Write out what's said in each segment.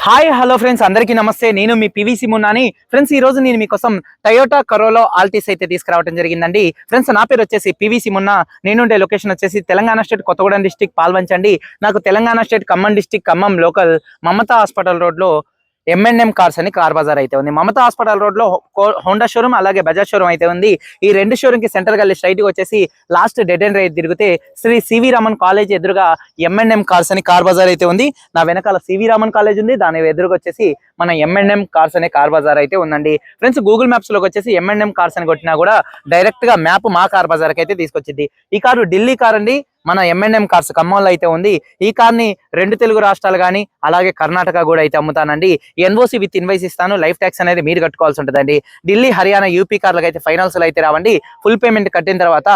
Hi hello friends అందరికీ నమస్తే. నేను మీ పివిసి మున్నాని ఫ్రెండ్స్ ఈ రోజు నేను మీకోసం టయోటా కరోలో ఆల్టీస్ అయితే తీసుకురావడం జరిగిందండి. ఫ్రెండ్స్ నా పేరు వచ్చేసి పివిసి మున్నా నేనుండే లొకేషన్ వచ్చేసి తెలంగాణ స్టేట్ కొత్తగూడెం డిస్టిక్ పాల్వంచండి. నాకు Telangana state Khammam district Khammam local Mamata hospital రోడ్లో ఎంఎన్ఎం కార్స్ అని కార్ బజార్ అయితే ఉంది. మమతా హాస్పిటల్ రోడ్లో హోండా షోరూమ్ అలాగే బజాజ్ షోరూమ్ అయితే ఉంది. ఈ రెండు షోరూమ్కి సెంటర్ గల్లీ స్ట్రైట్గా వచ్చేసి లాస్ట్ డెడ్ అండ్ రైట్ తిరిగితే శ్రీ సివి రామన్ కాలేజ్ ఎదురుగా ఎంఎన్ఎం కార్స్ అని కార్ బజార్ అయితే ఉంది. నా వెనకాల సివి రామన్ కాలేజ్ ఉంది. దాని ఎదురుగా వచ్చేసి మన ఎంఎన్ఎం కార్స్ అనే కార్ బజార్ అయితే ఉందండి. ఫ్రెండ్స్ గూగుల్ మ్యాప్స్లోకి వచ్చేసి ఎంఎన్ఎం కార్స్ అని కొట్టినా కూడా డైరెక్ట్గా మ్యాప్ మా కార్ బజార్కి అయితే తీసుకొచ్చింది ఈ కారు ఢిల్లీ కార్ అండి. మన ఎంఎన్ఎం కార్స్ ఖమ్మంలో అయితే ఉంది. ఈ కార్ని రెండు తెలుగు రాష్ట్రాలు కానీ అలాగే కర్ణాటక కూడా అయితే అమ్ముతానండి. ఎన్ఓసి విత్ ఇన్వైస్ ఇస్తాను. లైఫ్ ట్యాక్స్ అనేది మీరు కట్టుకోవాల్సి ఉంటుందండి. ఢిల్లీ హర్యానా యూపీ కార్లకు అయితే ఫైనాన్స్ అయితే రావండి. ఫుల్ పేమెంట్ కట్టిన తర్వాత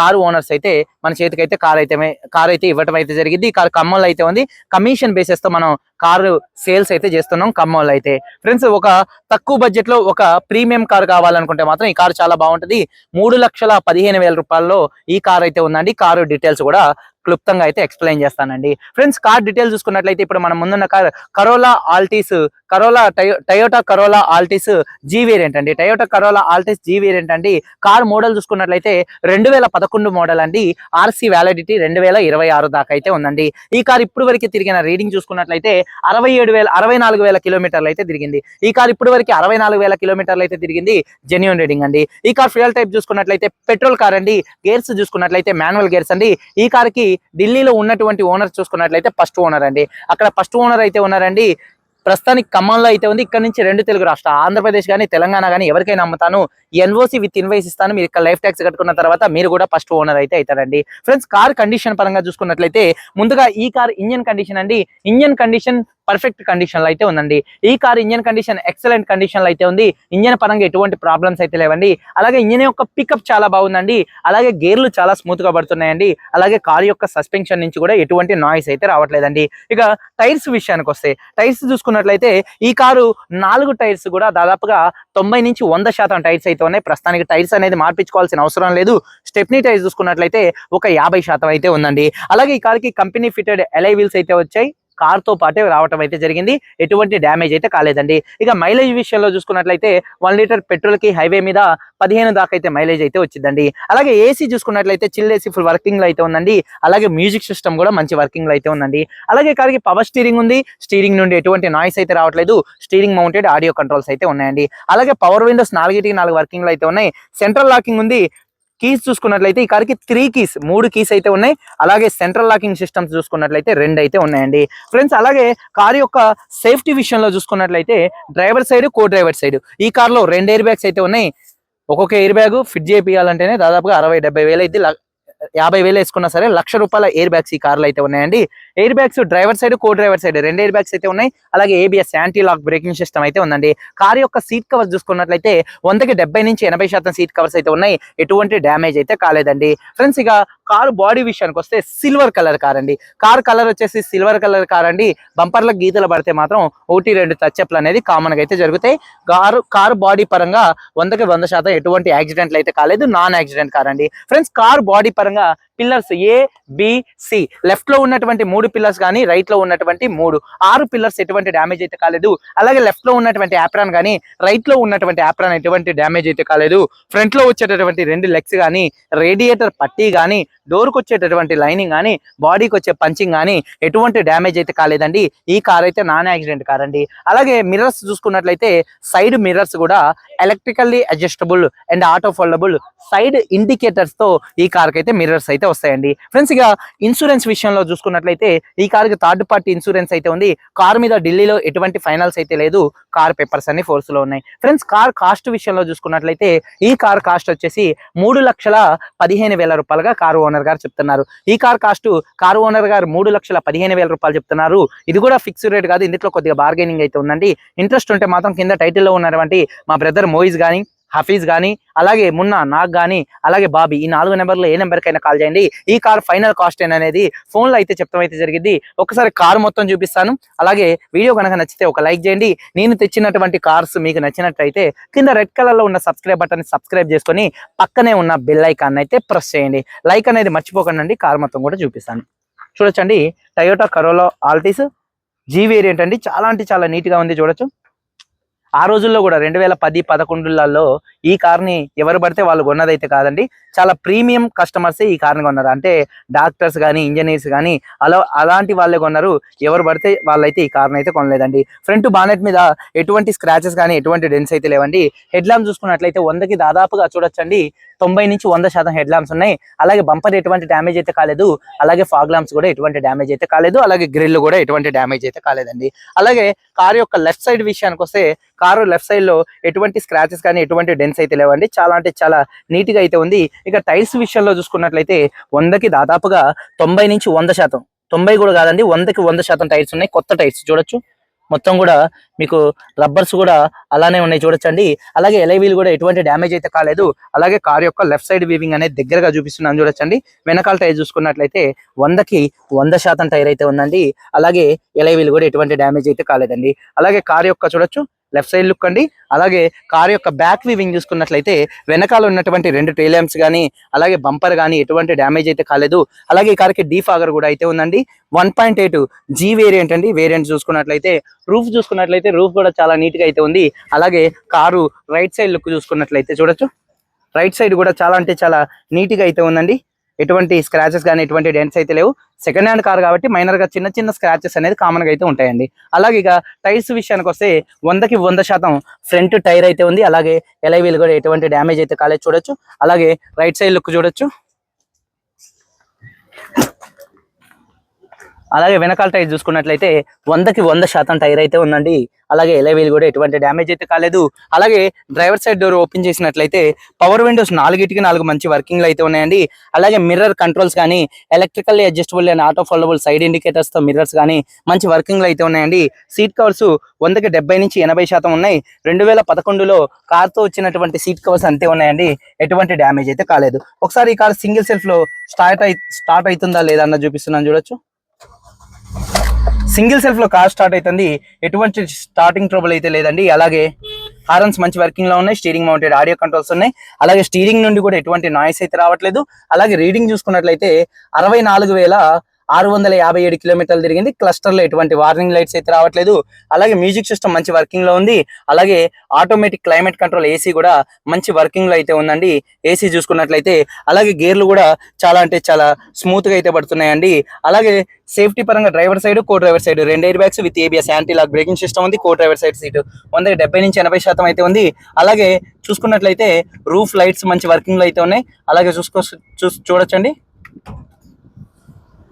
కారు ఓనర్స్ అయితే మన చేతికి అయితే కార్ అయితే కార్ అయితే ఇవ్వటం అయితే జరిగింది. ఈ కార్ ఖమ్మంలో అయితే ఉంది. కమిషన్ బేసిస్తో మనం కారు సేల్స్ అయితే చేస్తున్నాం ఖమ్మంలో అయితే. ఫ్రెండ్స్ ఒక తక్కువ బడ్జెట్లో ఒక ప్రీమియం కార్ కావాలనుకుంటే మాత్రం ఈ కారు చాలా బాగుంటది. మూడు లక్షల పదిహేను వేల రూపాయల్లో ఈ కార్ అయితే ఉందండి. కారు డీటెయిల్స్ కూడా క్లుప్తంగా అయితే ఎక్స్ప్లెయిన్ చేస్తానండి. ఫ్రెండ్స్ కార్ డీటెయిల్స్ చూసుకున్నట్లయితే ఇప్పుడు మనం ముందున్న car Corolla Altis Corolla టయో Toyota Corolla Altis G variant అండి. Toyota Corolla Altis G variant అండి. కార్ మోడల్ చూసుకున్నట్లయితే రెండు వేల పదకొండు మోడల్ అండి. ఆర్సీ వ్యాలిడిటీ రెండు వేల ఇరవై ఆరు దాకా అయితే ఉందండి. ఈ కార్ ఇప్పుడు వరకు తిరిగిన రీడింగ్ చూసుకున్నట్లయితే అరవై ఏడు వేల అరవై నాలుగు వేల కిలోమీటర్లు అయితే తిరిగింది. ఈ కార్ ఇప్పుడు వరకు అరవై నాలుగు వేల కిలోమీటర్లు అయితే తిరిగింది. జెన్యున్ రీడింగ్ అండి. ఈ కార్ ఫ్యూయల్ టైప్ చూసుకున్నట్లయితే పెట్రోల్ కార్ అండి. గేర్స్ చూసుకున్నట్లయితే మాన్యువల్ గేర్స్ అండి. ఈ కార్కి ఢిల్లీలో ఉన్నటువంటి ఓనర్ చూసుకున్నట్లయితే ఫస్ట్ ఓనర్ అండి. అక్కడ ఫస్ట్ ఓనర్ అయితే ఉన్నారండి. ప్రస్తుతానికి ఖమ్మంలో అయితే ఉంది. ఇక్కడ నుంచి రెండు తెలుగు రాష్ట్ర ఆంధ్రప్రదేశ్ కానీ తెలంగాణ కానీ ఎవరికైనా అమ్ముతాను. ఎన్ఓసి విత్ ఇన్వైస్ ఇస్తాను. మీరు ఇక్కడ లైఫ్ ట్యాక్స్ కట్టుకున్న తర్వాత మీరు కూడా ఫస్ట్ ఓనర్ అయితే అవుతారండి. ఫ్రెండ్స్ కార్ కండిషన్ పరంగా చూసుకున్నట్లయితే ముందుగా ఈ కార్ ఇంజన్ కండిషన్ అండి. ఇంజన్ కండిషన్ పర్ఫెక్ట్ కండిషన్లో అయితే ఉందండి. ఈ కార్ ఇంజన్ కండిషన్ ఎక్సలెంట్ కండిషన్లో అయితే ఉంది. ఇంజన్ పరంగా ఎటువంటి ప్రాబ్లమ్స్ అయితే లేవండి. అలాగే ఇంజన్ యొక్క పికప్ చాలా బాగుందండి. అలాగే గేర్లు చాలా స్మూత్గా పడుతున్నాయండి. అలాగే కార్ యొక్క సస్పెన్షన్ నుంచి కూడా ఎటువంటి నాయిస్ అయితే రావట్లేదండి. ఇక టైర్స్ విషయానికి వస్తే టైర్స్ చూసుకున్నట్లయితే ఈ కారు నాలుగు టైర్స్ కూడా దాదాపుగా తొంభై నుంచి వంద శాతం టైర్స్ అయితే ఉన్నాయి. ప్రస్తుతానికి టైర్స్ అనేది మార్పించుకోవాల్సిన అవసరం లేదు. స్టెప్నీ టైర్స్ చూసుకున్నట్లయితే ఒక యాభై శాతం అయితే ఉందండి. అలాగే ఈ కార్కి కంపెనీ ఫిటెడ్ ఎలై వీల్స్ అయితే వచ్చాయి. కార్తో పాటే రావటం అయితే జరిగింది. ఎటువంటి డ్యామేజ్ అయితే కాలేదండి. ఇక మైలేజ్ విషయంలో చూసుకున్నట్లయితే వన్ లీటర్ పెట్రోల్కి హైవే మీద పదిహేను దాకా అయితే మైలేజ్ అయితే వచ్చిందండి. అలాగే ఏసీ చూసుకున్నట్లయితే చిల్ ఏసీ ఫుల్ వర్కింగ్లో అయితే ఉందండి. అలాగే మ్యూజిక్ సిస్టమ్ కూడా మంచి వర్కింగ్లో అయితే ఉందండి. అలాగే కారికి పవర్ స్టీరింగ్ ఉంది. స్టీరింగ్ నుండి ఎటువంటి నాయిస్ అయితే రావట్లేదు. స్టీరింగ్ మౌంటెడ్ ఆడియో కంట్రోల్స్ అయితే ఉన్నాయండి. అలాగే పవర్ విండోస్ నాలుగిటికి నాలుగు వర్కింగ్లో అయితే ఉన్నాయి. సెంట్రల్ లాకింగ్ ఉంది. కీస్ చూసుకున్నట్లయితే ఈ కార్కి త్రీ కీస్ మూడు కీస్ అయితే ఉన్నాయి. అలాగే సెంట్రల్ లాకింగ్ సిస్టమ్స్ చూసుకున్నట్లయితే రెండు అయితే ఉన్నాయండి. ఫ్రెండ్స్ అలాగే కార్ యొక్క సేఫ్టీ విషయంలో చూసుకున్నట్లయితే driver side co driver side. ఈ కార్లో రెండు ఎయిర్ బ్యాగ్స్ అయితే ఉన్నాయి. ఒక్కొక్క ఎయిర్ బ్యాగ్ ఫిట్ చేయాలంటేనే దాదాపుగా అరవై డెబ్బై వేలు అయితే యాభై వేలు వేసుకున్నా సరే లక్ష రూపాయల ఎయిర్ బ్యాగ్స్ ఈ కార్లో అయితే ఉన్నాయండి. Air bags driver side co driver side రెండు ఎయిర్ బ్యాగ్స్ అయితే ఉన్నాయి. అలాగే ABS anti lock braking system అయితే ఉందండి. కార్ యొక్క సీట్ కవర్స్ చూసుకున్నట్లయితే వందకి డెబ్బై నుంచి ఎనభై శాతం సీట్ కవర్స్ అయితే ఉన్నాయి. ఎటువంటి డ్యామేజ్ అయితే కాలేదండి. ఫ్రెండ్స్ ఇక కారు బాడీ విషయానికి వస్తే సిల్వర్ కలర్ కార్ అండి. కార్ కలర్ వచ్చేసి సిల్వర్ కలర్ కార్ అండి. బంపర్ల గీతలు పడితే మాత్రం ఒకటి రెండు టచ్అప్లు అనేది కామన్గా అయితే జరుగుతాయి. కారు కారు బాడీ పరంగా వందకి వంద శాతం ఎటువంటి యాక్సిడెంట్లు అయితే కాలేదు. నాన్ యాక్సిడెంట్ కార్ అండి. ఫ్రెండ్స్ కార్ బాడీ పరంగా పిల్లర్స్ ఏ బిసి లెఫ్ట్లో ఉన్నటువంటి మూడు పిల్లర్స్ కానీ రైట్లో ఉన్నటువంటి మూడు. ఆరు పిల్లర్స్ ఎటువంటి డ్యామేజ్ అయితే కాలేదు. అలాగే లెఫ్ట్లో ఉన్నటువంటి యాప్రాన్ కానీ రైట్లో ఉన్నటువంటి యాప్రాన్ ఎటువంటి డ్యామేజ్ అయితే కాలేదు. ఫ్రంట్లో వచ్చేటటువంటి రెండు లెగ్స్ కానీ రేడియేటర్ పట్టీ కానీ డోర్కి వచ్చేటటువంటి లైనింగ్ కానీ బాడీకి వచ్చే పంచింగ్ కానీ ఎటువంటి డ్యామేజ్ అయితే కాలేదండి. ఈ కార్ అయితే నాన్ యాక్సిడెంట్ కార్ అండి. అలాగే మిర్రర్స్ చూసుకున్నట్లయితే సైడ్ మిర్రర్స్ కూడా electrically adjustable and auto foldable side ఇండికేటర్స్తో ఈ కార్ అయితే మిర్రర్స్ అయితే వస్తాయండి. ఫ్రెండ్స్ ఇక ఇన్సూరెన్స్ విషయంలో చూసుకున్నట్లయితే ఈ కార్కి థర్డ్ పార్టీ ఇన్సూరెన్స్ అయితే ఉంది. కార్ మీద ఢిల్లీలో ఎటువంటి ఫైనల్స్ అయితే లేదు. కార్ పేపర్స్ అన్ని ఫోర్స్లో ఉన్నాయి. ఫ్రెండ్స్ కార్ కాస్ట్ విషయంలో చూసుకున్నట్లయితే ఈ కార్ కాస్ట్ వచ్చేసి మూడు లక్షల పదిహేను వేల రూపాయలుగా కారు ఓనర్ గారు చెప్తున్నారు. ఈ కార్ కాస్ట్ కారు ఓనర్ గారు మూడు లక్షల పదిహేను వేల రూపాయలు చెప్తున్నారు. ఇది కూడా ఫిక్స్డ్ రేట్ కాదు. ఇందులో కొద్దిగా బార్గెనింగ్ అయితే ఉందండి. ఇంట్రెస్ట్ ఉంటే మాత్రం కింద టైటిల్లో ఉన్నటువంటి మా బ్రదర్ మోయిస్ కానీ హఫీజ్ కానీ అలాగే మున్నా నాగ్ కానీ అలాగే బాబీ ఈ నాలుగు నెంబర్లో ఏ నెంబర్కైనా కాల్ చేయండి. ఈ కార్ ఫైనల్ కాస్ట్ అనేది ఫోన్లో అయితే చెప్తాం అయితే జరిగింది ఒకసారి కార్ మొత్తం చూపిస్తాను. అలాగే వీడియో కనుక నచ్చితే ఒక లైక్ చేయండి. నేను తెచ్చినటువంటి కార్స్ మీకు నచ్చినట్లయితే కింద రెడ్ కలర్లో ఉన్న సబ్స్క్రైబ్ బటన్ సబ్స్క్రైబ్ చేసుకొని పక్కనే ఉన్న బెల్ ఐకాన్ అయితే ప్రెస్ చేయండి. లైక్ అనేది మర్చిపోకండి కార్ మొత్తం కూడా చూపిస్తాను. చూడొచ్చండి. Toyota Corolla Altis G variant అండి. చాలా అంటే చాలా నీట్గా ఉంది. చూడొచ్చు. ఆ రోజుల్లో కూడా రెండు వేల పది పదకొండులలో ఈ కార్ని ఎవరు పడితే వాళ్ళు కొన్నదైతే కాదండి. చాలా ప్రీమియం కస్టమర్స్ ఈ కార్ని కొన్నారు. అంటే డాక్టర్స్ కానీ ఇంజనీర్స్ కానీ అలా అలాంటి వాళ్ళే కొన్నారు. ఎవరు పడితే వాళ్ళైతే ఈ కార్ని అయితే కొనలేదండి. ఫ్రంట్ బానెట్ మీద ఎటువంటి స్క్రాచెస్ కానీ ఎటువంటి డెన్స్ అయితే లేవండి. హెడ్ ల్యాంప్ చూసుకున్నట్లయితే వందకి దాదాపుగా చూడొచ్చండి. తొంభై నుంచి వంద శాతం హెడ్ ల్యాంప్స్ ఉన్నాయి. అలాగే బంపర్ ఎటువంటి డ్యామేజ్ అయితే కాలేదు. అలాగే ఫాగ్ ల్యాంప్స్ కూడా ఎటువంటి డ్యామేజ్ అయితే కాలేదు. అలాగే గ్రిల్ కూడా ఎటువంటి డ్యామేజ్ అయితే కాలేదండి. అలాగే కారు యొక్క లెఫ్ట్ సైడ్ విషయానికి వస్తే కారు లెఫ్ట్ సైడ్లో ఎటువంటి స్క్రాచెస్ కానీ ఎటువంటి డెన్స్ అయితే లేవండి. చాలా అంటే చాలా నీట్గా అయితే ఉంది. ఇక టైర్స్ విషయంలో చూసుకున్నట్లయితే వందకి దాదాపుగా తొంభై నుంచి వంద శాతం. తొంభై కూడా కాదండి వందకి వంద శాతం టైర్స్ ఉన్నాయి. కొత్త టైర్స్ చూడొచ్చు. మొత్తం కూడా మీకు రబ్బర్స్ కూడా అలానే ఉన్నాయి చూడొచ్చండి. అలాగే ఎలైవీలు కూడా ఎటువంటి డ్యామేజ్ అయితే కాలేదు. అలాగే కార్ యొక్క లెఫ్ట్ సైడ్ వీవింగ్ అనేది దగ్గరగా చూపిస్తున్నాను చూడొచ్చండి. వెనకాల టైర్ చూసుకున్నట్లయితే వందకి వంద శాతం టైర్ అయితే ఉందండి. అలాగే ఎలైవీలు కూడా ఎటువంటి డ్యామేజ్ అయితే కాలేదండి. అలాగే కార్ యొక్క చూడొచ్చు. లెఫ్ట్ సైడ్ లుక్ అండి. అలాగే కార్ యొక్క బ్యాక్ వీవింగ్ చూసుకున్నట్లయితే వెనకాల ఉన్నటువంటి రెండు టైలాంప్స్ కానీ అలాగే బంపర్ కానీ ఎటువంటి డ్యామేజ్ అయితే కాలేదు. అలాగే ఈ కార్కి డీఫాగర్ కూడా అయితే ఉందండి. One point eight G variant అండి. వేరియంట్ చూసుకున్నట్లయితే రూఫ్ చూసుకున్నట్లయితే రూఫ్ కూడా చాలా నీట్గా అయితే ఉంది. అలాగే కారు రైట్ సైడ్ లుక్ చూసుకున్నట్లయితే చూడొచ్చు. రైట్ సైడ్ కూడా చాలా అంటే చాలా నీట్గా అయితే ఉందండి. ఎటువంటి స్క్రాచెస్ కానీ ఎటువంటి డెంట్స్ అయితే లేవు. సెకండ్ హ్యాండ్ కార్ కాబట్టి మైనర్గా చిన్న చిన్న స్క్రాచెస్ అనేది కామన్గా అయితే ఉంటాయండి. అలాగే ఇక టైర్స్ విషయానికి వస్తే వందకి వంద శాతం ఫ్రంట్ టైర్ అయితే ఉంది. అలాగే ఎలైవీలు కూడా ఎటువంటి డ్యామేజ్ అయితే కాలేదు. చూడొచ్చు. అలాగే రైట్ సైడ్ లుక్ చూడొచ్చు. అలాగే వెనకాల టైర్ చూసుకున్నట్లయితే వందకి వంద శాతం టైర్ అయితే ఉందండి. అలాగే ఎలైవీల్ కూడా ఎటువంటి డ్యామేజ్ అయితే కాలేదు. అలాగే డ్రైవర్ సైడ్ డోర్ ఓపెన్ చేసినట్లయితే పవర్ విండోస్ నాలుగిటికి నాలుగు మంచి వర్కింగ్లు అయితే ఉన్నాయండి. అలాగే మిర్రర్ కంట్రోల్స్ కానీ electrically adjustable and auto foldable side ఇండికేటర్స్తో mirrors కానీ మంచి వర్కింగ్లో అయితే ఉన్నాయండి. సీట్ కవర్స్ వందకి డెబ్బై నుంచి ఎనభై శాతం ఉన్నాయి. రెండు వేల పదకొండులో కార్తో వచ్చినటువంటి సీట్ కవర్స్ అంతే ఉన్నాయండి. ఎటువంటి డ్యామేజ్ అయితే కాలేదు. ఒకసారి ఈ కార్ సింగిల్ సెల్ఫ్లో స్టార్ట్ అయి స్టార్ట్ అవుతుందా లేదా అన్న చూపిస్తున్నాను చూడొచ్చు. సింగిల్ సెల్ఫ్లో కార్ స్టార్ట్ అవుతుంది ఎటువంటి స్టార్టింగ్ ట్రబుల్ అయితే లేదండి. అలాగే హారన్స్ మంచి వర్కింగ్లో ఉన్నాయి. స్టీరింగ్ మౌంటెడ్ ఆడియో కంట్రోల్స్ ఉన్నాయి. అలాగే స్టీరింగ్ నుండి కూడా ఎటువంటి నాయిస్ అయితే రావట్లేదు. అలాగే రీడింగ్ చూసుకున్నట్లయితే అరవై నాలుగు వేల ఆరు వందల యాభై ఏడు కిలోమీటర్లు తిరిగింది. క్లస్టర్లో ఎటువంటి వార్నింగ్ లైట్స్ అయితే రావట్లేదు. అలాగే మ్యూజిక్ సిస్టమ్ మంచి వర్కింగ్లో ఉంది. అలాగే ఆటోమేటిక్ క్లైమేట్ కంట్రోల్ ఏసీ కూడా మంచి వర్కింగ్లో అయితే ఉందండి. ఏసీ చూసుకున్నట్లయితే అలాగే గేర్లు కూడా చాలా అంటే చాలా స్మూత్గా అయితే పడుతున్నాయండి. అలాగే సేఫ్టీ పరంగా driver side co driver side రెండు air bags with ABS anti lock braking system ఉంది. కో డ్రైవర్ సైడ్ సీట్ వంద డెబ్బై నుంచి ఎనభై శాతం అయితే ఉంది. అలాగే చూసుకున్నట్లయితే రూఫ్ లైట్స్ మంచి వర్కింగ్లో అయితే ఉన్నాయి. అలాగే చూసుకో చూ చూడొచ్చండి.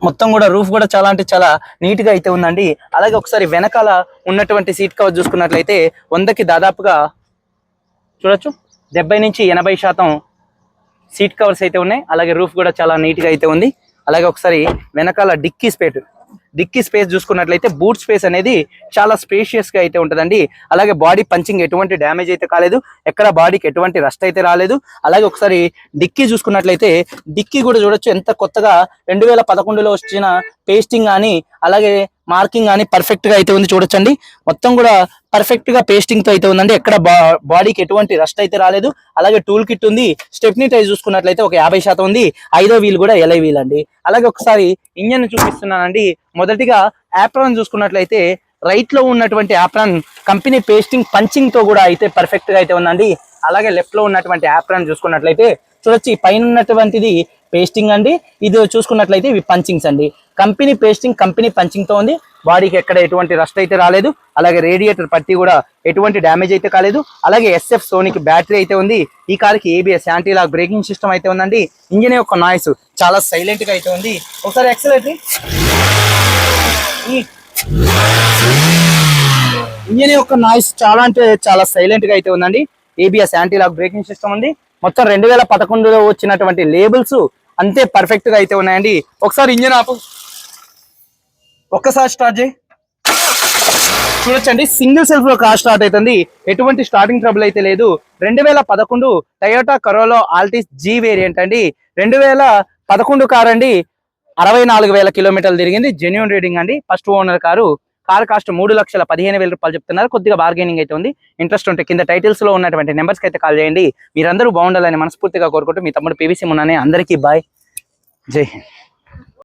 మొత్తం కూడా రూఫ్ కూడా చాలా అంటే చాలా నీట్గా అయితే ఉందండి. అలాగే ఒకసారి వెనకాల ఉన్నటువంటి సీట్ కవర్ చూసుకున్నట్లయితే వందకి దాదాపుగా చూడొచ్చు డెబ్బై నుంచి ఎనభై శాతం సీట్ కవర్స్ అయితే ఉన్నాయి. అలాగే రూఫ్ కూడా చాలా నీట్గా అయితే ఉంది. అలాగే ఒకసారి వెనకాల డిక్కీ స్పేట్ డిక్కీ స్పేస్ చూసుకున్నట్లయితే బూట్ స్పేస్ అనేది చాలా స్పేషియస్గా అయితే ఉంటుందండి. అలాగే బాడీ పంచింగ్ ఎటువంటి డ్యామేజ్ అయితే కాలేదు. ఎక్కడ బాడీకి ఎటువంటి రస్ట్ అయితే రాలేదు. అలాగే ఒకసారి డిక్కీ చూసుకున్నట్లయితే డిక్కీ కూడా చూడొచ్చు. ఎంత కొత్తగా రెండు వేల పదకొండులో వచ్చిన పేస్టింగ్ కానీ అలాగే మార్కింగ్ కానీ పర్ఫెక్ట్గా అయితే ఉంది చూడొచ్చండి. మొత్తం కూడా పర్ఫెక్ట్గా పేస్టింగ్తో అయితే ఉందండి. ఎక్కడ బాడీకి ఎటువంటి రస్ట్ అయితే రాలేదు. అలాగే టూల్ కిట్ ఉంది. స్టెప్నీ టైజ్ చూసుకున్నట్లయితే ఒక యాభై శాతం ఉంది. ఐదో వీల్ కూడా ఎలై వీల్ అండి. అలాగే ఒకసారి ఇంజన్ చూపిస్తున్నానండి. మొదటిగా యాప్రాన్ చూసుకున్నట్లయితే రైట్లో ఉన్నటువంటి యాప్రాన్ కంపెనీ పేస్టింగ్ పంచింగ్తో కూడా అయితే పర్ఫెక్ట్గా అయితే ఉందండి. అలాగే లెఫ్ట్లో ఉన్నటువంటి యాప్రాన్ చూసుకున్నట్లయితే చూడొచ్చు. పైన ఉన్నటువంటిది పేస్టింగ్ అండి. ఇది చూసుకున్నట్లయితే ఇవి పంచింగ్స్ అండి. కంపెనీ పేస్టింగ్ కంపెనీ పంచింగ్తో ఉంది. బాడీకి ఎక్కడ ఎటువంటి రస్ట్ అయితే రాలేదు. అలాగే రేడియేటర్ పట్టి కూడా ఎటువంటి డ్యామేజ్ అయితే కాలేదు. అలాగే ఎస్ఎఫ్ సోనికి బ్యాటరీ అయితే ఉంది. ఈ కార్కి ABS anti lock braking system అయితే ఉందండి. ఇంజిన్ యొక్క నాయిస్ చాలా సైలెంట్గా అయితే ఉంది. ఒకసారి ఎక్సలేటరీ ఇంజిన్ యొక్క నాయిస్ చాలా అంటే చాలా సైలెంట్గా అయితే ఉందండి. ABS anti lock braking system ఉంది. మొత్తం రెండు వేల పదకొండులో వచ్చినటువంటి లేబుల్స్ అంతే పర్ఫెక్ట్గా అయితే ఉన్నాయండి. ఒకసారి ఇంజిన్ ఆపు. ఒక్కసారి స్టార్ట్ చేయి. చూడొచ్చండి సింగిల్ సెల్ఫ్లో కార్ స్టార్ట్ అవుతుంది. ఎటువంటి స్టార్టింగ్ ట్రబుల్ అయితే లేదు. రెండు వేల పదకొండు Toyota Corolla Altis G variant అండి. రెండు వేల పదకొండు కార్ అండి. అరవై నాలుగు వేల కిలోమీటర్లు తిరిగింది. జెన్యున్ రీడింగ్ అండి. First owner car. Car cost మూడు లక్షల పదిహేను వేల రూపాయలు చెప్తున్నారు. కొద్దిగా బార్గెనింగ్ అయితే ఉంది. ఇంట్రెస్ట్ ఉంటే కింద టైటిల్స్లో ఉన్నటువంటి నెంబర్స్కి అయితే కాల్ చేయండి. మీరందరూ బాగుండాలని మనస్ఫూర్తిగా కోరుకుంటూ మీ తమ్ముడు పీవీసీ ఉన్నానే అందరికీ బాయ్ జై హింద్.